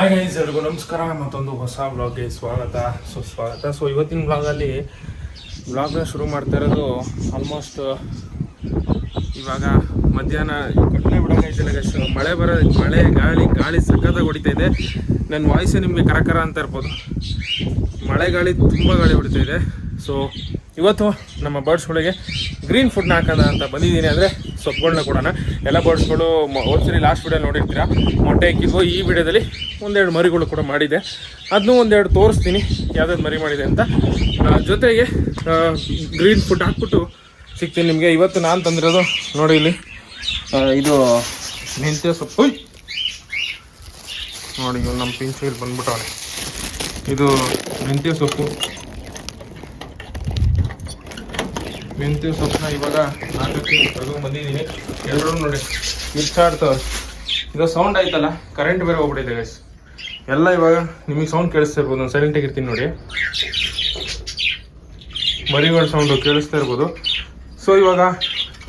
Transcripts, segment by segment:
Hi guys ಎಲ್ರಿಗೂ ನಮಸ್ಕಾರ. ಮತ್ತೊಂದು ಹೊಸ ಬ್ಲಾಗ್ಗೆ ಸ್ವಾಗತ. ಸುಸ್ವಾಗತ ಸೊ ಇವತ್ತಿನ ಬ್ಲಾಗಲ್ಲಿ ಬ್ಲಾಗ್ನ ಶುರು ಮಾಡ್ತಾ ಇರೋದು ಆಲ್ಮೋಸ್ಟ್ ಇವಾಗ ಮಧ್ಯಾಹ್ನ ಕಟ್ಟಲೆ ಬಿಡೋಂಗೈತಿಲ್ಲ ಗೈಸ್ ಮಳೆ ಬರೋ, ಮಳೆ, ಗಾಳಿ ಗಾಳಿ ಸಖತ್ತಾಗಿ ಹೊಡಿತಾ ಇದೆ. ನನ್ನ ವಾಯ್ಸು ನಿಮಗೆ ಕರಕರ ಅಂತ ಇರ್ಬೋದು. ಮಳೆ, ಗಾಳಿ ತುಂಬ ಗಾಳಿ ಹೊಡಿತಾ ಇದೆ. ಸೊ ಇವತ್ತು ನಮ್ಮ ಬರ್ಡ್ಸ್ಗಳಿಗೆ ಗ್ರೀನ್ ಫುಡ್ನ ಹಾಕೋದ ಅಂತ ಬಂದಿದ್ದೀನಿ. ಅಂದರೆ ಸೊಪ್ಪುಗಳನ್ನ ಕೊಡೋಣ ಎಲ್ಲ ಬರ್ಡ್ಸ್ಗಳು ಹೋದ್ಸರಿ ಲಾಸ್ಟ್ ವಿಡಿಯೋ ನೋಡಿರ್ತೀರಾ? ಮೊಟ್ಟೆ ಹಾಕಿದ್ವು ಈ ವಿಡಿಯೋದಲ್ಲಿ ಒಂದೆರಡು ಮರಿಗಳು ಕೂಡ ಮಾಡಿದೆ. ಅದನ್ನೂ ಒಂದೆರಡು ತೋರಿಸ್ತೀನಿ ಯಾವ್ದಾದ್ರು ಮರಿ ಮಾಡಿದೆ ಅಂತ. ಜೊತೆಗೆ ಗ್ರೀನ್ ಫುಡ್ ಹಾಕ್ಬಿಟ್ಟು ಸಿಗ್ತೀನಿ ನಿಮಗೆ. ಇವತ್ತು ನಾನು ತಂದಿರೋದು ನೋಡಿ ಇಲ್ಲಿ. ಇದು ಮೆಂತ್ಯ ಸೊಪ್ಪು! ನೋಡಿ ನಮ್ಮ ಪಿಂಚಲ್ಲಿ ಬಂದ್ಬಿಟ್ಟವನೆ. ಇದು ಮೆಂತ್ಯ ಸೊಪ್ಪು. ಮೆಂತ್ಯ ಸೊಪ್ಪನ್ನ ಇವಾಗ ನಾಲ್ಕಕ್ಕೆ ಬಂದಿದ್ದೀನಿ ಎಲ್ಲರೂ ನೋಡಿ ಮಿರ್ಚಾಡ್ತವೆ ಇದು ಸೌಂಡ್ ಆಯ್ತಲ್ಲ ಕರೆಂಟ್ ಬೇರೆ ಹೋಗ್ಬಿಟ್ಟಿದೆ ಗೈಸ್ ಎಲ್ಲ ಇವಾಗ ನಿಮಗೆ ಸೌಂಡ್ ಕೇಳಿಸ್ತಾ ಇರ್ಬೋದು ನಾನು ಸೈಲೆಂಟಾಗಿ ಇರ್ತೀನಿ ನೋಡಿ. ಮರಿಗಳ ಸೌಂಡು ಕೇಳಿಸ್ತಾ ಇರ್ಬೋದು. ಸೊ ಇವಾಗ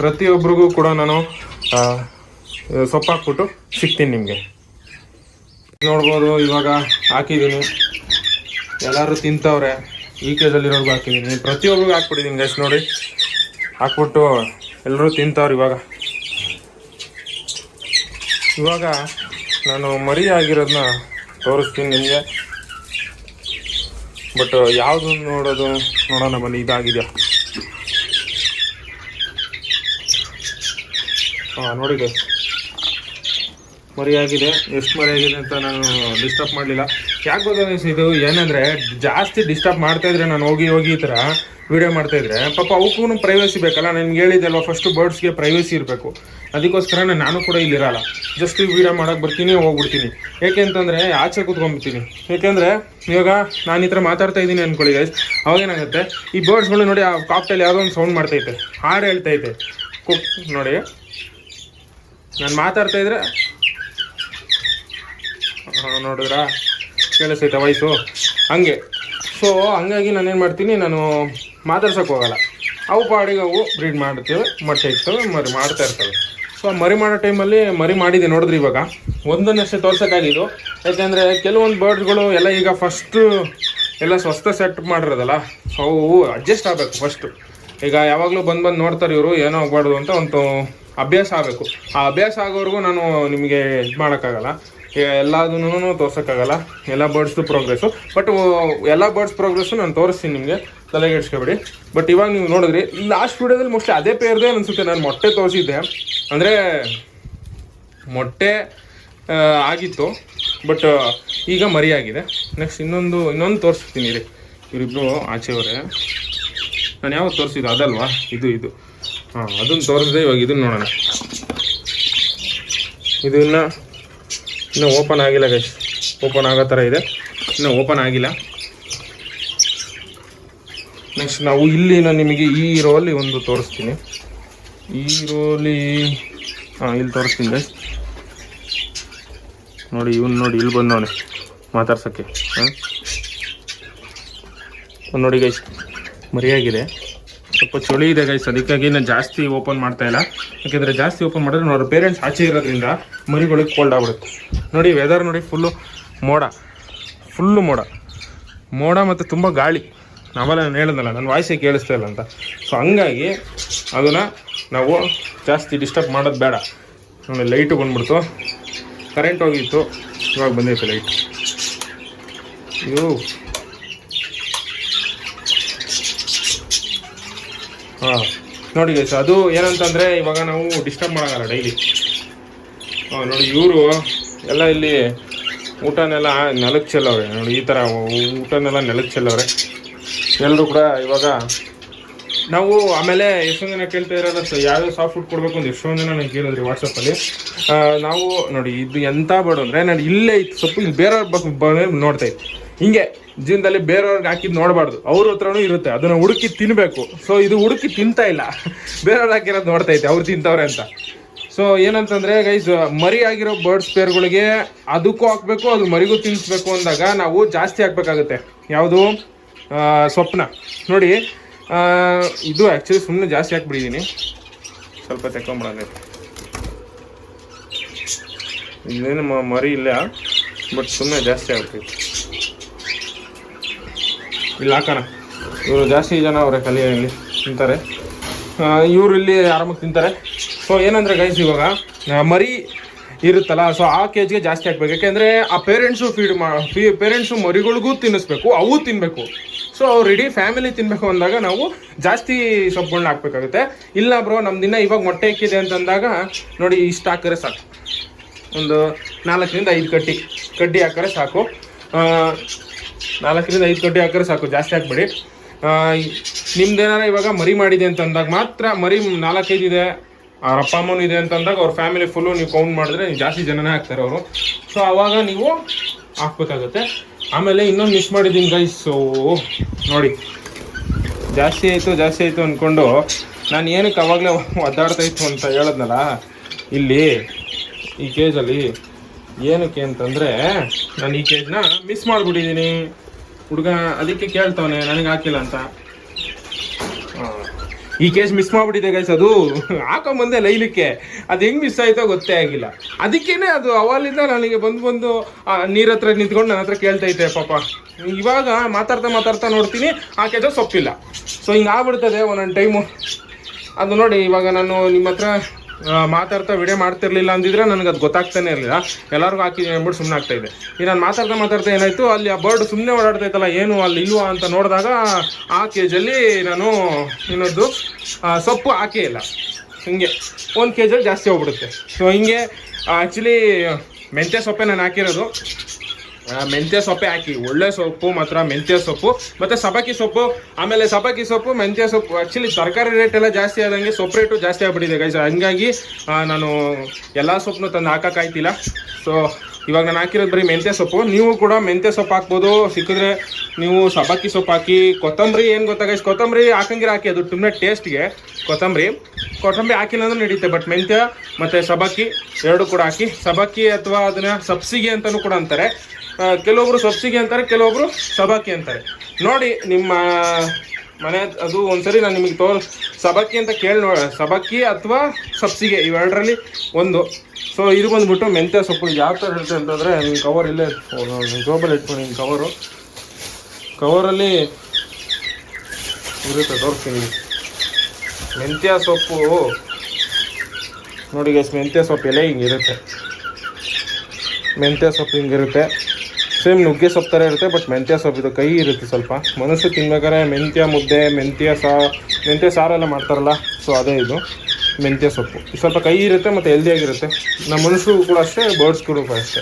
ಪ್ರತಿಯೊಬ್ಬರಿಗೂ ಕೂಡ ನಾನು ಸೊಪ್ಪು ಹಾಕ್ಬಿಟ್ಟು ಸಿಗ್ತೀನಿ ನಿಮಗೆ. ನೋಡ್ಬೋದು, ಇವಾಗ ಹಾಕಿದ್ದೀನಿ. ಎಲ್ಲರೂ ತಿಂತವ್ರೆ. ಈ ಕೇಸಲ್ಲಿರೋರ್ಗು ಹಾಕಿದ್ದೀನಿ. ಪ್ರತಿಯೊಬ್ಬರಿಗೂ ಹಾಕ್ಬಿಟ್ಟಿದ್ದೀನಿ ಗೈಸ್ ನೋಡಿ. ಹಾಕ್ಬಿಟ್ಟು ಎಲ್ಲರೂ ತಿಂತವ್ರು ಇವಾಗ. ಇವಾಗ ನಾನು ಮರಿ ಆಗಿರೋದನ್ನ ತೋರಿಸ್ತೀನಿ ನಿಮಗೆ. ಬಟ್ ಯಾವುದು ನೋಡೋದು ನೋಡೋಣ ಬನ್ನಿ, ಇದಾಗಿದೆಯಾ? ಹಾಂ ನೋಡಿ guys. ಮರಿ ಆಗಿದೆ ಎಷ್ಟು ಮರಿ ಆಗಿದೆ ಅಂತ ನಾನು ಡಿಸ್ಟರ್ಬ್ ಮಾಡಲಿಲ್ಲ. ಯಾಕೆ ಗೊತ್ತಾ ಇದು? ಏನಂದರೆ, ಜಾಸ್ತಿ ಡಿಸ್ಟರ್ಬ್ ಮಾಡ್ತಾ ಇದ್ರೆ ನಾನು ಹೋಗಿ ಹೋಗಿ ಈ ಥರ ವೀಡಿಯೋ ಮಾಡ್ತಾ ಇದ್ರೆ, ಪಾಪ ಅವಕ್ಕೂ ಪ್ರೈವಸಿ ಬೇಕಲ್ಲ? ನಿಮ್ಗೆ ಹೇಳಿದ್ದಲ್ವ ಫಸ್ಟು ಬರ್ಡ್ಸ್ಗೆ ಪ್ರೈವಸಿ ಇರಬೇಕು. ಅದಕ್ಕೋಸ್ಕರ ನಾನು ಕೂಡ ಇಲ್ಲಿ ಜಸ್ಟ್ ಜಸ್ಟ್ ವೀಡಿಯೋ ಮಾಡೋಕೆ ಬರ್ತೀನಿ, ಹೋಗ್ಬಿಡ್ತೀನಿ. ಏಕೆಂತಂದರೆ ಆಚೆ ಕೂತ್ಕೊಂಡ್ಬಿಡ್ತೀನಿ. ಏಕೆಂದರೆ ಇವಾಗ ನಾನು ಈ ಥರ ಮಾತಾಡ್ತಾ ಇದ್ದೀನಿ ಅಂದ್ಕೊಳ್ಳಿ ಅವಾಗೇನಾಗುತ್ತೆ ಈ ಬರ್ಡ್ಸ್ಗಳು ನೋಡಿ, ಆ ಕಾಪ್ಟಲ್ಲಿ ಯಾವುದೋ ಒಂದು ಸೌಂಡ್ ಮಾಡ್ತೈತೆ ಹಾಡು ಹೇಳ್ತೈತೆ ಕುಕ್ ನೋಡಿ. ನಾನು ಮಾತಾಡ್ತಾ ಇದ್ರೆ ನೋಡಿದ್ರಾ? ಕೇಳಿಸ್ತೈತೆ ವಾಯ್ಸು ಹಂಗೆ. ಸೊ ಹಂಗಾಗಿ ನಾನೇನು ಮಾಡ್ತೀನಿ, ನಾನು ಮಾತಾಡ್ಸೋಕೆ ಹೋಗಲ್ಲ. ಅವು ಪಾಡಿಗೆ ಅವು ಬ್ರೀಡ್ ಮಾಡ್ತೀವಿ, ಮೊಟ್ಟೆ ಇರ್ತವೆ ಮರಿ ಮಾಡ್ತಾ ಇರ್ತವೆ. ಸೊ ಮರಿ ಮಾಡೋ ಟೈಮಲ್ಲಿ ಮರಿ ಮಾಡಿದೆ, ನೋಡಿದ್ರಿ ಇವಾಗ? ಒಂದನ್ನಷ್ಟೇ ತೋರ್ಸೋಕ್ಕಾಗಿದ್ದು. ಯಾಕೆಂದರೆ ಕೆಲವೊಂದು ಬರ್ಡ್ಗಳು ಎಲ್ಲ ಈಗ ಫಸ್ಟು ಎಲ್ಲ ಸ್ವಸ್ಥ ಸೆಟ್ ಮಾಡಿರೋದಲ್ಲ ಸೊ ಅವು ಅಡ್ಜಸ್ಟ್ ಆಗಬೇಕು ಫಸ್ಟು ಈಗ ಯಾವಾಗಲೂ ಬಂದು ಬಂದು ನೋಡ್ತಾರೆ ಇವರು, ಏನೋ ಆಗಬಾರ್ದು ಅಂತ ಒಂದು ಅಭ್ಯಾಸ ಆಗಬೇಕು. ಆ ಅಭ್ಯಾಸ ಆಗೋವರೆಗೂ ನಾನು ನಿಮಗೆ ಇದು ಮಾಡೋಕ್ಕಾಗಲ್ಲ. ಎಲ್ಲದನ್ನೂ ತೋರ್ಸೋಕ್ಕಾಗಲ್ಲ. ಎಲ್ಲ ಬರ್ಡ್ಸ್ದು ಪ್ರೋಗ್ರೆಸ್ಸು ಬಟ್ ಎಲ್ಲ ಬರ್ಡ್ಸ್ ಪ್ರೋಗ್ರೆಸ್ಸು ನಾನು ತೋರಿಸ್ತೀನಿ ನಿಮಗೆ. ತಲೆಗೆ ಇಡ್ಸ್ಕೊಬೇಡಿ ಬಟ್ ಇವಾಗ ನೀವು ನೋಡಿದ್ರಿ ಲಾಸ್ಟ್ ವೀಡಿಯೋದಲ್ಲಿ ಮೋಸ್ಟ್ಲಿ ಅದೇ ಪೇರ್ದೇ ಅನಿಸುತ್ತೆ. ನಾನು ಮೊಟ್ಟೆ ತೋರಿಸಿದ್ದೆ. ಅಂದರೆ, ಮೊಟ್ಟೆ ಆಗಿತ್ತು. ಬಟ್ ಈಗ ಮರಿಯಾಗಿದೆ. ನೆಕ್ಸ್ಟ್ ಇನ್ನೊಂದು ಇನ್ನೊಂದು ತೋರಿಸ್ತೀನಿ ರೀ ಇವರಿಬ್ಬರು ಆಚೆಯವರೇ. ನಾನು ಯಾವಾಗ ತೋರಿಸಿದ್ದು? ಅದಲ್ವಾ? ಇದು ಇದು. ಹಾಂ, ಅದನ್ನು ತೋರಿಸಿದೆ ಇವಾಗ ಇದನ್ನು ನೋಡೋಣ. ಇದು ಇನ್ನು ಓಪನ್ ಆಗಿಲ್ಲ ಗೈಸ್ ಓಪನ್ ಆಗೋ ಥರ ಇದೆ. ಇನ್ನೂ ಓಪನ್ ಆಗಿಲ್ಲ. ನೆಕ್ಸ್ಟ್ ನಾವು ಇಲ್ಲಿ ನಾನು ನಿಮಗೆ ಈ ರೋಲಿ ಒಂದು ತೋರಿಸ್ತೀನಿ. ಈ ರೋಲಿ ಹಾಂ, ಇಲ್ಲಿ ತೋರಿಸ್ತೀನಿ ಗೈಸ್ ನೋಡಿ, ಇವನು ನೋಡಿ, ಇಲ್ಲಿ ಬಂದವನೆ ಮಾತಾಡ್ಸೋಕ್ಕೆ, ಹಾಂ. ನೋಡಿ ಗೈಸ್ ಮರಿಯಾಗಿದೆ. ಸ್ವಲ್ಪ ಚಳಿ ಇದೆ ಗೈಸ್ ಅದಕ್ಕಾಗಿ ನಾನು ಜಾಸ್ತಿ ಓಪನ್ ಮಾಡ್ತಾ ಇಲ್ಲ. ಯಾಕೆಂದರೆ ಜಾಸ್ತಿ ಓಪನ್ ಮಾಡಿದ್ರೆ ಅವ್ರ ಪೇರೆಂಟ್ಸ್ ಆಚೆ ಇರೋದ್ರಿಂದ ಮರಿಗಳಿಗೆ ಕೋಲ್ಡ್ ಆಗ್ಬಿಡುತ್ತೆ. ನೋಡಿ ವೆದರ್ ನೋಡಿ ಫುಲ್ಲು ಮೋಡ. ಫುಲ್ಲು ಮೋಡ. ಮೋಡ ಮತ್ತು ತುಂಬ ಗಾಳಿ. ನಾವೆಲ್ಲ ನಾನು ಹೇಳಿದ್ನಲ್ಲ, ನನ್ನ ವಾಯ್ಸೇ ಕೇಳಿಸ್ತಾ ಇಲ್ಲ ಅಂತ. ಸೊ ಹಂಗಾಗಿ ಅದನ್ನು ನಾವು ಜಾಸ್ತಿ ಡಿಸ್ಟರ್ಬ್ ಮಾಡೋದು ಬೇಡ. ನೋಡಿ ಲೈಟು ಬಂದ್ಬಿಡ್ತು. ಕರೆಂಟ್ ಹೋಗಿತ್ತು. ಇವಾಗ ಬಂದಿತ್ತು ಲೈಟ್ ಇದು ಹಾಂ. ನೋಡಿ ಗೈಸ್ ಅದು ಏನಂತಂದರೆ ಇವಾಗ ನಾವು ಡಿಸ್ಟರ್ಬ್ ಮಾಡೋಂಗಲ್ಲ ಡೈಲಿ ನೋಡಿ ಇವರು ಎಲ್ಲ ಇಲ್ಲಿ ಊಟನೆಲ್ಲ ನೆಲಕ್ಕೆ ಚೆಲ್ಲವ್ರೆ. ನೋಡಿ ಈ ಥರ ಊಟನೆಲ್ಲ ನೆಲಕ್ಕೆ ಚೆಲ್ಲವ್ರೆ. ಎಲ್ಲರೂ ಕೂಡ ಇವಾಗ ನಾವು ಆಮೇಲೆ ಎಷ್ಟೊಂದು ಜನ ಕೇಳ್ತಾ ಇರೋಲ್ಲ ಸರ್ ಯಾವ್ಯಾವ ಸಾಫ್ಟ್ ಫುಡ್ ಕೊಡಬೇಕು ಅಂತ ಎಷ್ಟೊಂದು ಜನ ನಂಗೆ ಕೇಳಿದ್ರಿ ವಾಟ್ಸಪ್ಪಲ್ಲಿ ನಾವು ನೋಡಿ ಇದು ಎಂಥ ಬೇಡ ಅಂದರೆ ನಾನು ಇಲ್ಲೇ ಇತ್ತು ಸ್ವಲ್ಪ ಇಲ್ಲಿ ಬಸ್ ಬಂದ್ರೆ ನೋಡ್ತಾ ಇತ್ತು ಹಿಂಗೆ ಜೀವನದಲ್ಲಿ ಬೇರೆಯವ್ರಿಗೆ ಹಾಕಿದ್ ನೋಡಬಾರ್ದು. ಅವ್ರ ಹತ್ರನೂ ಇರುತ್ತೆ. ಅದನ್ನ ಹುಡುಕಿ ತಿನ್ನಬೇಕು ಸೊ ಇದು ಹುಡುಕಿ ತಿಂತಾ ಇಲ್ಲ. ಬೇರೆಯವ್ರು ಹಾಕಿರೋದು ನೋಡ್ತಾ ಐತೆ ಅವ್ರು ತಿಂತವ್ರೆ ಅಂತ. ಸೊ ಏನಂತಂದ್ರೆ ಗೈಸ್ ಮರಿ ಆಗಿರೋ ಬರ್ಡ್ಸ್ ಪೇರ್ಗಳಿಗೆ ಅದಕ್ಕೂ ಹಾಕ್ಬೇಕು, ಅದು ಮರಿಗೂ ತಿನ್ನಿಸ್ಬೇಕು ಅಂದಾಗ ನಾವು ಜಾಸ್ತಿ ಹಾಕ್ಬೇಕಾಗುತ್ತೆ. ಯಾವುದು? ಸ್ವಪ್ನ. ನೋಡಿ ಇದು ಆ್ಯಕ್ಚುಲಿ ಸುಮ್ಮನೆ ಜಾಸ್ತಿ ಹಾಕ್ಬಿಟ್ಟಿದ್ದೀನಿ ಸ್ವಲ್ಪ ತೆಕ್ಕೊಂಬಿಡೋಣ ಇಲ್ಲೇನು ಮರಿ ಇಲ್ಲ? ಬಟ್ ಸುಮ್ಮನೆ ಜಾಸ್ತಿ ಆಗ್ತೈತೆ ಇಲ್ಲಿ ಹಾಕೋಣ. ಇವರು ಜಾಸ್ತಿ ಜನ ಅವರೇ ಕಲಿಯಲ್ಲಿ ತಿಂತಾರೆ. ಇವರು ಇಲ್ಲಿ ಆರಾಮಾಗಿ ತಿಂತಾರೆ. ಸೊ ಏನಂದರೆ ಗೈಸ್ ಇವಾಗ ಮರಿ ಇರುತ್ತಲ್ಲ ಸೊ ಆ ಕೆ ಜಿಗೆ ಜಾಸ್ತಿ ಹಾಕ್ಬೇಕು. ಯಾಕೆಂದರೆ ಆ ಪೇರೆಂಟ್ಸು ಫೀಡ್ ಮಾ ಫೀ ಪೇರೆಂಟ್ಸು ಮರಿಗಳಿಗೂ ತಿನ್ನಿಸ್ಬೇಕು, ಅವು ತಿನ್ನಬೇಕು ಸೊ ಅವ್ರು ಇಡೀ ಫ್ಯಾಮಿಲಿ ತಿನ್ನಬೇಕು ಅಂದಾಗ ನಾವು ಜಾಸ್ತಿ ಸೊಪ್ಪುಗಳನ್ನ ಹಾಕ್ಬೇಕಾಗುತ್ತೆ. ಇಲ್ಲ ಬ್ರೋ ನಮ್ಮ ದಿನ ಇವಾಗ ಮೊಟ್ಟೆ ಇಕ್ಕಿದೆ ಅಂತಂದಾಗ, ನೋಡಿ, ಇಷ್ಟು ಹಾಕಿದ್ರೆ ಸಾಕು. ಒಂದು ನಾಲ್ಕರಿಂದ ಐದು ಕಡ್ಡಿ ಕಡ್ಡಿ ಹಾಕಿದ್ರೆ ಸಾಕು. ನಾಲ್ಕರಿಂದ ಐದು ಕಡ್ಡಿ ಹಾಕಿದ್ರೆ ಸಾಕು, ಜಾಸ್ತಿ ಹಾಕ್ಬೇಡಿ ನಿಮ್ದೇನಾರ ಇವಾಗ ಮರಿ ಮಾಡಿದೆ ಅಂತ ಅಂದಾಗ ಮಾತ್ರ ಮರಿ ನಾಲ್ಕೈದು ಇದೆ ಅವ್ರ ಅಪ್ಪ ಅಮ್ಮನೂ ಇದೆ ಅಂತ ಅಂದಾಗ ಅವ್ರ ಫ್ಯಾಮಿಲಿ ಫುಲ್ಲು ನೀವು ಕೌಂಟ್ ಮಾಡಿದ್ರೆ ನೀವು ಜಾಸ್ತಿ ಜನನೇ ಹಾಕ್ತಾರೆ ಅವರು. ಸೊ ಆವಾಗ ನೀವು ಹಾಕ್ಬೇಕಾಗತ್ತೆ. ಆಮೇಲೆ ಇನ್ನೊಂದು ಮಿಸ್ ಮಾಡಿದ್ದೀನಿ ಗೈಸು ನೋಡಿ. ಜಾಸ್ತಿ ಆಯಿತು ಜಾಸ್ತಿ ಆಯಿತು ಅಂದ್ಕೊಂಡು ನಾನು ಏನಕ್ಕೆ ಅವಾಗಲೇ ಒದ್ದಾಡ್ತಾ ಇತ್ತು ಅಂತ ಹೇಳಿದ್ನಲ್ಲ, ಇಲ್ಲಿ ಈ ಕೇಜಲ್ಲಿ ಏನಕ್ಕೆ ಅಂತಂದರೆ ನಾನು ಈ ಕೇಜ್ನ ಮಿಸ್ ಮಾಡ್ಬಿಟ್ಟಿದ್ದೀನಿ ಹುಡುಗ ಅದಕ್ಕೆ ಕೇಳ್ತಾವನೆ, ನನಗೆ ಹಾಕಿಲ್ಲ ಅಂತ. ಈ ಕೇಸ್ ಮಿಸ್ ಮಾಡ್ಬಿಟ್ಟಿದೆ ಗೈಸ್ ಅದು ಹಾಕೊಂಬಂದೆ ಲೈಲಿಕ್ಕೆ. ಅದು ಹೆಂಗ್ ಮಿಸ್ ಆಯ್ತೋ ಗೊತ್ತೇ ಆಗಿಲ್ಲ. ಅದಕ್ಕೇನೆ ಅದು ಅವಾಲಿಂದ ನನಗೆ ಬಂದು ಬಂದು ನೀರ ಹತ್ರ ನಿಂತ್ಕೊಂಡು ನನ್ನ ಹತ್ರ ಕೇಳ್ತೈತೆ ಪಾಪ. ಇವಾಗ ಮಾತಾಡ್ತಾ ಮಾತಾಡ್ತಾ ನೋಡ್ತೀನಿ, ಆ ಕೇಜ ಸೊಪ್ಪಿಲ್ಲ. ಸೊ ಹಿಂಗೆ ಆಗ್ಬಿಡ್ತದೆ ಒಂದೊಂದು ಟೈಮು ಅದು ನೋಡಿ, ಇವಾಗ ನಾನು ನಿಮ್ಮ ಹತ್ರ ಮಾತಾಡ್ತಾ ವಿಡಿಯೋ ಮಾಡ್ತಿರ್ಲಿಲ್ಲ ಅಂದಿದ್ರೆ ನನಗೆ ಅದು ಗೊತ್ತಾಗ್ತಾನೆ ಇರಲಿಲ್ಲ. ಎಲ್ಲರಿಗೂ ಹಾಕಿ ಅಂದ್ಬಿಟ್ಟು ಸುಮ್ಮನೆ ಆಗ್ತಾ ಇದೆ. ಈ ನಾನು ಮಾತಾಡ್ತಾ ಮಾತಾಡ್ತಾ ಏನಾಯ್ತು, ಅಲ್ಲಿ ಆ ಬರ್ಡ್ ಸುಮ್ಮನೆ ಓಡಾಡ್ತೈತಲ್ಲ, ಏನು ಅಲ್ಲಿ ಇಲ್ವಾ ಅಂತ ನೋಡಿದಾಗ ಆ ಕೇಜಲ್ಲಿ ನಾನು ಇನ್ನೊಂದು ಸೊಪ್ಪು ಹಾಕೇ ಇಲ್ಲ. ಹಿಂಗೆ ಒಂದು ಕೆ ಜಲ್ಲಿ ಜಾಸ್ತಿ ಹೋಗ್ಬಿಡುತ್ತೆ. ಸೊ ಹಿಂಗೆ ಆ್ಯಕ್ಚುಲಿ ಮೆಂತ್ಯ ಸೊಪ್ಪೆ ನಾನು ಹಾಕಿರೋದು. ಮೆಂತ್ಯ ಸೊಪ್ಪೆ ಹಾಕಿ. ಒಳ್ಳೆ ಸೊಪ್ಪು, ಮಾತ್ರ ಮೆಂತ್ಯ ಸೊಪ್ಪು. ಮತ್ತೆ ಸಬಾಕಿ ಸೊಪ್ಪು, ಆಮೇಲೆ ಸಬಾಕಿ ಸೊಪ್ಪು, ಮೆಂತ್ಯ ಸೊಪ್ಪು. ಆ್ಯಕ್ಚುಲಿ ತರಕಾರಿ ರೇಟ್ ಎಲ್ಲ ಜಾಸ್ತಿ ಆದಂಗೆ ಸೊಪ್ಪು ರೇಟು ಜಾಸ್ತಿ ಆಗ್ಬಿಟ್ಟಿದೆ ಗೈಸ್ ಹಂಗಾಗಿ ನಾನು ಎಲ್ಲ ಸೊಪ್ಪನ್ನು ತಂದು ಹಾಕೋಕ್ಕಾಯ್ತಿಲ್ಲ ಸೊ ಇವಾಗ ನಾನು ಹಾಕಿರೋದು ಬರೀ ಮೆಂತ್ಯ ಸೊಪ್ಪು. ನೀವು ಕೂಡ ಮೆಂತ್ಯ ಸೊಪ್ಪು ಹಾಕ್ಬೋದು. ಸಿಕ್ಕಿದ್ರೆ ನೀವು ಸಬಾಕಿ ಸೊಪ್ಪು ಹಾಕಿ. ಕೊತ್ತಂಬರಿ ಏನು ಗೊತ್ತಾ ಗೈಸ್ ಕೊತ್ತಂಬರಿ ಹಾಕಂಗಿರ ಹಾಕಿ. ಅದು ತುಂಬ ಟೇಸ್ಟ್ಗೆ ಕೊತ್ತಂಬರಿ. ಕೊತ್ತಂಬರಿ ಹಾಕಿಲ್ಲ ಅಂದ್ರೆ ನಡೀತೆ ಬಟ್ ಮೆಂತ್ಯ ಮತ್ತು ಸಬಾಕಿ ಎರಡು ಕೂಡ ಹಾಕಿ. ಸಬಾಕಿ ಅಥವಾ ಅದನ್ನ ಸಬ್ಸಿಗೆ ಅಂತಲೂ ಕೂಡ ಅಂತಾರೆ. ಕೆಲವೊಬ್ರು ಸಬ್ಸಿಗೆ ಅಂತಾರೆ, ಕೆಲವೊಬ್ರು ಸಬಾಕಿ ಅಂತಾರೆ. ನೋಡಿ, ನಿಮ್ಮ ಮನೆ, ಅದು ಒಂದ್ಸರಿ ನಾನು ನಿಮಗೆ ತೋರ್, ಸಬಾಕಿ ಅಂತ ಕೇಳಿ ನೋಡ ಸಬಾಕಿ ಅಥವಾ ಸಬ್ಸಿಗೆ ಇವೆರಡರಲ್ಲಿ ಒಂದು. ಸೊ ಇದು ಬಂದ್ಬಿಟ್ಟು ಮೆಂತ್ಯ ಸೊಪ್ಪು ಯಾವ ಥರ ಇರುತ್ತೆ ಅಂತಂದರೆ ನಿಮ್ಮ ಕವರ್ ಇಲ್ಲೇ ಜೋಬಲ್ಲಿ ಇಟ್ಕೊಂಡು ನಿಮ್ಮ ಕವರು ಕವರಲ್ಲಿ ಇರುತ್ತೆ, ತೋರಿಸ್ತೀನಿ. ಮೆಂತ್ಯ ಸೊಪ್ಪು, ನೋಡಿ ಗೈಸ್ ಮೆಂತ್ಯ ಸೊಪ್ಪು ಎಲೆ ಹಿಂಗಿರುತ್ತೆ ಮೆಂತ್ಯ ಸೊಪ್ಪು ಹಿಂಗಿರುತ್ತೆ ಸೇಮ್ ನುಗ್ಗೆ ಸೊಪ್ಪು ಥರ ಇರುತ್ತೆ ಬಟ್ ಮೆಂತ್ಯ ಸೊಪ್ಪು ಇದು ಕೈ ಇರುತ್ತೆ ಸ್ವಲ್ಪ. ಮನಸ್ಸು ತಿನ್ಬೇಕಾದ್ರೆ ಮೆಂತ್ಯ ಮುದ್ದೆ, ಮೆಂತ್ಯ ಸಾ, ಮೆಂತ್ಯ ಸಾರೆಲ್ಲ ಮಾಡ್ತಾರಲ್ಲ ಸೊ ಅದೇ ಇದು. ಮೆಂತ್ಯ ಸೊಪ್ಪು. ಸ್ವಲ್ಪ ಕೈ ಇರುತ್ತೆ ಮತ್ತು ಹೆಲ್ದಿಯಾಗಿರುತ್ತೆ ನಮ್ಮ ಮನುಷ್ಯರಿಗೂ ಕೂಡ ಅಷ್ಟೇ ಬರ್ಡ್ಸ್ಗೂ ಕೂಡ ಅಷ್ಟೇ.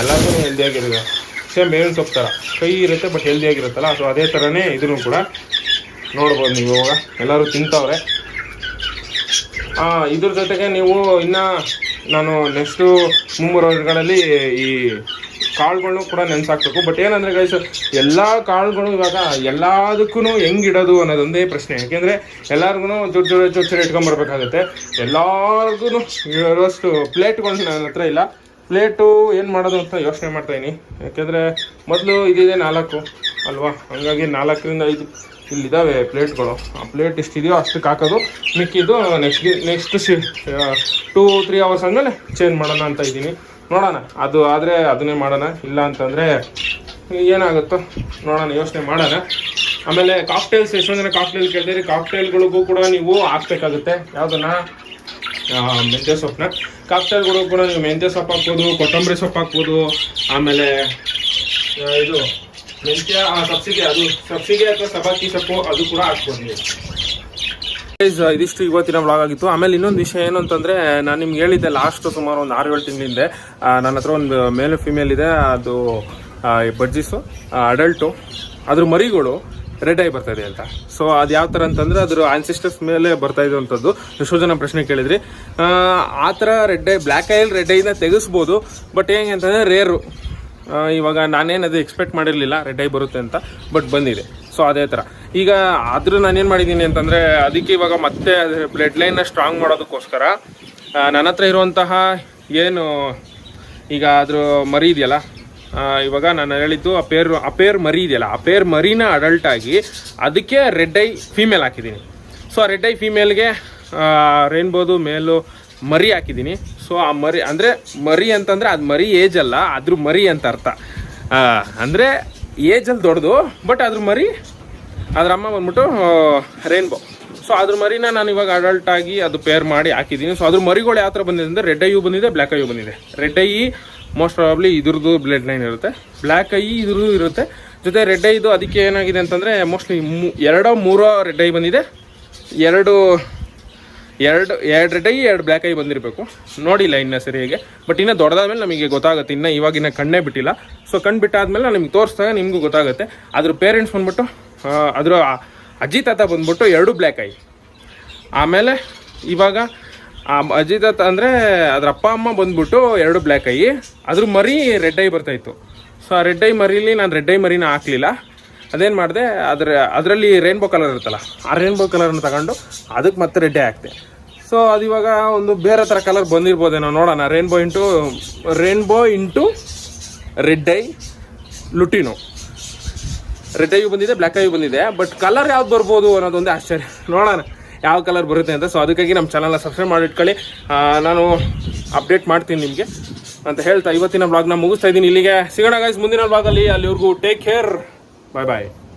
ಎಲ್ಲದೂ ಹೆಲ್ದಿಯಾಗಿರುತ್ತೆ ಸೇಮ್ ಬೇವಿನ ಸೊಪ್ಪು ಥರ ಕೈ ಇರುತ್ತೆ ಬಟ್ ಹೆಲ್ದಿಯಾಗಿರುತ್ತಲ್ಲ ಸೊ ಅದೇ ಥರನೇ ಇದನ್ನು ಕೂಡ ನೋಡ್ಬೋದು ನೀವು ಇವಾಗ. ಎಲ್ಲರೂ ತಿಂತವ್ರೆ. ಇದ್ರ ಜೊತೆಗೆ ನೀವು ಇನ್ನು ನಾನು ನೆಕ್ಸ್ಟು ಮೂರು ವರ್ಷಗಳಲ್ಲಿ ಈ ಕಾಳುಗಳನ್ನು ಕೂಡ ನೆನ್ಸಾಕ್ಬೇಕು. ಬಟ್ ಏನಂದ್ರೆ ಗೈಸ್ ಎಲ್ಲ ಕಾಳುಗಳು ಇವಾಗ ಎಲ್ಲದಕ್ಕೂ ಹೆಂಗಿಡೋದು ಅನ್ನೋದೊಂದೇ ಪ್ರಶ್ನೆ. ಯಾಕೆಂದ್ರೆ ಎಲ್ಲರಿಗೂ ಜೋಡ್ ಜೋಡ್ ಜೋಡ್ ಇಟ್ಕೊಂಡ್ಬರ್ಬೇಕಾಗುತ್ತೆ ಎಲ್ಲರಿಗೂ ಇರೋಷ್ಟು ಪ್ಲೇಟ್ಗಳು ನನ್ನ ಹತ್ರ ಇಲ್ಲ. ಪ್ಲೇಟು ಏನು ಮಾಡೋದು ಅಂತ ಯೋಚನೆ ಮಾಡ್ತಾ ಇದೀನಿ. ಯಾಕೆಂದರೆ ಮೊದಲು ಇದಿದೆ ನಾಲ್ಕು, ಅಲ್ವಾ? ಹಂಗಾಗಿ ನಾಲ್ಕರಿಂದ ಐದು ಇಲ್ಲಿದ್ದಾವೆ ಪ್ಲೇಟ್ಗಳು. ಆ ಪ್ಲೇಟ್ ಎಷ್ಟಿದೆಯೋ ಅಷ್ಟಕ್ಕೆ ಹಾಕೋದು, ಮಿಕ್ಕಿದ್ದು ನೆಕ್ಸ್ಟ್ ನೆಕ್ಸ್ಟ್ ಶಿ ಟೂ ತ್ರೀ ಅವರ್ಸ್ ಆದಮೇಲೆ ಚೇಂಜ್ ಮಾಡೋಣ ಅಂತ ಇದ್ದೀನಿ ನೋಡೋಣ. ಅದು ಆದರೆ ಅದನ್ನೇ ಮಾಡೋಣ. ಇಲ್ಲ ಅಂತಂದರೆ ಏನಾಗುತ್ತೋ ನೋಡೋಣ, ಯೋಚನೆ ಮಾಡೋಣ. ಆಮೇಲೆ ಕಾಕ್ಟೇಲ್ಸ್ ಎಷ್ಟೊಂದು ಜನ ಕಾಕ್ಟೇಲ್ ಕೇಳಿದ್ರೆ ಕಾಕ್ಟೇಲ್ಗಳಿಗೂ ಕೂಡ ನೀವು ಹಾಕ್ಬೇಕಾಗುತ್ತೆ. ಯಾವುದನ್ನ? ಮೆಂತ್ಯ ಸೊಪ್ಪನ್ನ. ಕಾಕ್ಟೇಲ್ಗಳು ಕೂಡ ನೀವು ಮೆಂತ್ಯ ಸೊಪ್ಪು ಹಾಕ್ಬೋದು, ಕೊತ್ತಂಬರಿ ಸೊಪ್ಪು ಹಾಕ್ಬೋದು. ಆಮೇಲೆ ಇದು ಮೆಂತ್ಯ ಸಬ್ಸಿಗೆ, ಅದು ಸಬ್ಸಿಗೆ ಅಥವಾ ಸಬಾಕಿ ಸೊಪ್ಪು, ಅದು ಕೂಡ ಹಾಕ್ಬೋದು ನೀವು. ಇದಿಷ್ಟು ಇವತ್ತಿನ ವ್ಲಾಗ್ ಆಗಿತ್ತು. ಆಮೇಲೆ ಇನ್ನೊಂದು ವಿಷಯ ಏನು ಅಂತಂದ್ರೆ ನಾನು ನಿಮ್ಗೆ ಹೇಳಿದ್ದೆ ಲಾಸ್ಟ್ ಸುಮಾರು ಒಂದು ಆರು ಏಳು ತಿಂಗಳಿಂದೆ ನನ್ನ ಹತ್ರ ಒಂದು ಮೇಲ್ ಫಿಮೇಲ್ ಇದೆ ಅದು ಬಡ್ಜಿಸು ಅಡಲ್ಟು ಅದ್ರ ಮರಿಗಳು ರೆಡ್ ಆಗಿ ಬರ್ತಾ ಇದೆ ಅಂತ. ಸೊ ಅದು ಯಾವ ಥರ ಅಂತಂದ್ರೆ ಅದ್ರ ಆನ್ಸಿಸ್ಟರ್ಸ್ ಮೇಲೆ ಬರ್ತಾ ಇದ್ದಂಥದ್ದು ಎಷ್ಟೋ ಜನ ಪ್ರಶ್ನೆ ಕೇಳಿದ್ರಿ. ಆ, ಥರ red eye black I'll red ಐನ ತೆಗೆಸ್ಬೋದು ಬಟ್ ಹೆಂಗೆ ಅಂತಂದ್ರೆ ರೇರು ಇವಾಗ ನಾನೇನದು ಎಕ್ಸ್ಪೆಕ್ಟ್ ಮಾಡಿರಲಿಲ್ಲ ರೆಡ್ ಐ ಬರುತ್ತೆ ಅಂತ ಬಟ್ ಬಂದಿದೆ. ಸೊ ಅದೇ ಥರ ಈಗ ಆದರೂ ನಾನೇನು ಮಾಡಿದ್ದೀನಿ ಅಂತಂದರೆ ಅದಕ್ಕೆ ಇವಾಗ ಮತ್ತೆ ಬ್ಲಡ್ ಲೈನ್ನ ಸ್ಟ್ರಾಂಗ್ ಮಾಡೋದಕ್ಕೋಸ್ಕರ ನನ್ನ ಹತ್ರ ಇರುವಂತಹ ಏನು, ಈಗ ಅದ್ರ ಮರಿ ಇದೆಯಲ್ಲ ಇವಾಗ ನಾನು ಹೇಳಿದ್ದು ಅಪೇರ್ ಅಪೇರ್ ಮರಿ ಇದೆಯಲ್ಲ, ಅಪೇರ್ ಪೇರ್ ಮರಿನ ಅಡಲ್ಟ್ ಆಗಿ ಅದಕ್ಕೆ ರೆಡ್ ಐ ಫೀಮೇಲ್ ಹಾಕಿದ್ದೀನಿ. ಸೊ ಆ ರೆಡ್ ಐ ಫೀಮೇಲ್ಗೆ ರೇನ್ಬೋದು ಮೇಲು ಮರಿ ಹಾಕಿದ್ದೀನಿ. ಸೊ ಆ ಮರಿ, ಅಂದರೆ ಮರಿ ಅಂತಂದರೆ ಅದು ಮರಿ ಏಜ್ ಅಲ್ಲ ಅದ್ರ ಮರಿ ಅಂತ ಅರ್ಥ. ಅಂದರೆ ಏಜಲ್ಲಿ ದೊಡ್ಡದು ಬಟ್ ಅದ್ರ ಮರಿ ಅದ್ರ ಅಮ್ಮ ಬಂದ್ಬಿಟ್ಟು ರೇನ್ಬೋ ಸೊ ಅದ್ರ ಮರಿನ ನಾನು ಇವಾಗ ಅಡಲ್ಟ್ ಆಗಿ ಅದು ಪೇರ್ ಮಾಡಿ ಹಾಕಿದ್ದೀನಿ ಸೊ ಅದ್ರ ಮರಿಗಳು ಯಾವ ಥರ ಬಂದಿದೆ ಅಂದರೆ ರೆಡ್ ಐಯು ಬಂದಿದೆ ಬ್ಲ್ಯಾಕ್ ಐಯು ಬಂದಿದೆ. ರೆಡ್ ಐ ಮೋಸ್ಟ್ ಪ್ರಾಬ್ಲಿ ಇದ್ರದ್ದು ಬ್ಲಡ್ ಲೈನ್ ಇರುತ್ತೆ. ಬ್ಲ್ಯಾಕ್ ಐ ಇದ್ರದ್ದು ಇರುತ್ತೆ. ಜೊತೆ ರೆಡ್ ಐದು ಅದಕ್ಕೆ ಏನಾಗಿದೆ ಅಂತಂದರೆ ಮೋಸ್ಟ್ಲಿ ಎರಡೋ, ಮೂರೋ ರೆಡ್ ಐ ಬಂದಿದೆ. ಎರಡು ಎರಡು ಎರಡು ರೆಡ್ ಐ ಎರಡು ಬ್ಲ್ಯಾಕ್ ಐ ಬಂದಿರಬೇಕು. ನೋಡಿಲ್ಲ ಇನ್ನೂ ಸರಿಯಾಗಿ ಬಟ್ ಇನ್ನೂ ದೊಡ್ಡದಾದ ಮೇಲೆ ನಮಗೆ ಗೊತ್ತಾಗುತ್ತೆ. ಇನ್ನು ಇವಾಗಿನ ಕಣ್ಣೇ ಬಿಟ್ಟಿಲ್ಲ. ಸೊ ಕಣ್ಣು ಬಿಟ್ಟಾದ್ಮೇಲೆ ನಾನು ನಿಮ್ಗೆ ತೋರಿಸಿದಾಗ ನಿಮಗೂ ಗೊತ್ತಾಗುತ್ತೆ. ಅದ್ರ ಪೇರೆಂಟ್ಸ್ ಬಂದ್ಬಿಟ್ಟು ಅದರ ಅದ್ರ ಅಜ್ಜಿ ತಾತ ಬಂದ್ಬಿಟ್ಟು ಎರಡು ಬ್ಲ್ಯಾಕ್ ಐ ಆಮೇಲೆ ಇವಾಗ ಆ ಅಜ್ಜಿ ತಾತ ಅಂದರೆ ಅದ್ರ ಅಪ್ಪ, ಅಮ್ಮ ಬಂದ್ಬಿಟ್ಟು ಎರಡು ಬ್ಲ್ಯಾಕ್ ಐ ಅದ್ರ ಮರಿ ರೆಡ್ ಐ ಬರ್ತಾಯಿತ್ತು ಸೊ ಆ ರೆಡ್ ಐ ಮರಿಲಿ ನಾನು ರೆಡ್ ಐ ಮರಿನ ಹಾಕ್ಲಿಲ್ಲ. ಅದೇನು ಮಾಡಿದೆ, ಅದರ, ಅದರಲ್ಲಿ ರೇನ್ಬೋ ಕಲರ್ ಇರುತ್ತಲ್ಲ, ಆ ರೇನ್ಬೋ ಕಲರನ್ನು ತಗೊಂಡು ಅದಕ್ಕೆ ಮತ್ತೆ ರೆಡ್ ಐ ಹಾಕ್ತೆ ಸೊ ಅದು ಇವಾಗ ಒಂದು ಬೇರೆ ಥರ ಕಲರ್ ಬಂದಿರ್ಬೋದೇನೋ ನೋಡೋಣ. Rainbow into rainbow into red eye lutino red ಐಯು ಬಂದಿದೆ ಬ್ಲ್ಯಾಕ್ ಐಯು ಬಂದಿದೆ ಬಟ್ ಕಲರ್ ಯಾವ್ದು ಬರ್ಬೋದು ಅನ್ನೋದೊಂದೇ ಆಶ್ಚರ್ಯ. ನೋಡೋಣ ಯಾವ ಕಲರ್ ಬರುತ್ತೆ ಅಂತ. ಸೊ ಅದಕ್ಕಾಗಿ ನಮ್ಮ ಚಾನಲ್ನ ಸಬ್ಸ್ಕ್ರೈಬ್ ಮಾಡಿಟ್ಕೊಳ್ಳಿ. ನಾನು ಅಪ್ಡೇಟ್ ಮಾಡ್ತೀನಿ ನಿಮಗೆ ಅಂತ ಹೇಳ್ತಾ ಇವತ್ತಿನ ಬ್ಲಾಗ್ನ ಮುಗಿಸ್ತಾ ಇದ್ದೀನಿ. ಇಲ್ಲಿಗೆ ಸಿಗೋಣ ಗೈಸ್ ಮುಂದಿನ ಬ್ಲಾಗಲ್ಲಿ ಅಲ್ಲಿವರೆಗೂ ಟೇಕ್ ಕೇರ್ 拜拜。